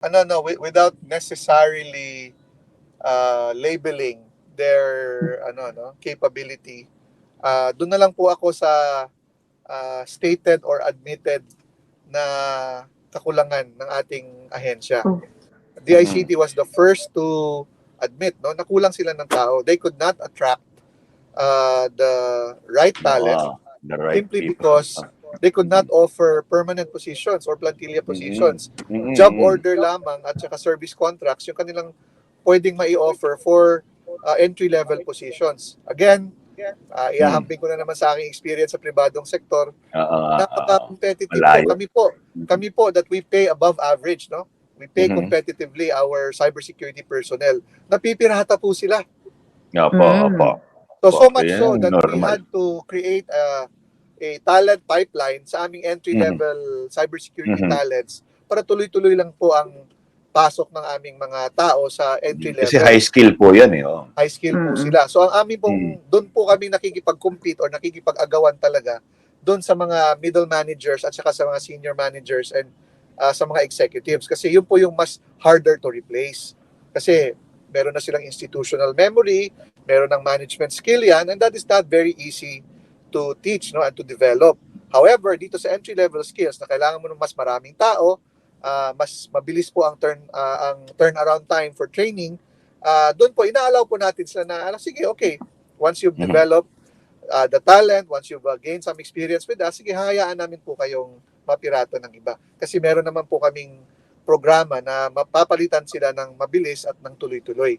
ano no wi- without necessarily uh, labeling their ano no capability uh, doon na lang po ako sa uh, stated or admitted na kakulangan ng ating ahensya. Oh. DICT was the first to admit no nakulang sila ng tao. They could not attract uh, the right talent Wow, the right simply people. because they could not offer permanent positions or plantilla positions. Mm, Job order lamang at saka service contracts yung kanilang pwedeng mai-offer for uh, entry-level positions. Again, uh, iahamping ko na naman sa aking experience sa pribadong sektor, oo. napaka-competitive po. Kami po, kami po that we pay above average, no? We pay Mhm. competitively our cybersecurity personnel. Napipirata po sila. Opo, Mm. opo. So, so much so that we normal. had to create a, a talent pipeline sa aming entry-level cybersecurity Mhm. talents para tuloy-tuloy lang po ang pasok ng aming mga tao sa entry-level. Kasi high skill po yan eh. Oh. high skill po Mm. sila. So ang amin pong, Mm. doon po kami nakikipag-compete or nakikipag-agawan talaga doon sa mga middle managers at saka sa mga senior managers and uh, sa mga executives. Kasi yun po yung mas harder to replace. Kasi meron na silang institutional memory, meron ng management skill yan, and that is not very easy to teach no and to develop. However, dito sa entry-level skills na kailangan mo ng mas maraming tao, ah, mas mabilis po ang turn ah, ang turnaround time for training, ah, doon po inaalaw po natin sila na ah, sige, okay, once you've Mhm. developed ah, the talent, once you've ah, gained some experience with us, sige, hayaan namin po kayong mapirato ng iba. Kasi meron naman po kaming programa na mapapalitan sila ng mabilis at ng tuloy-tuloy.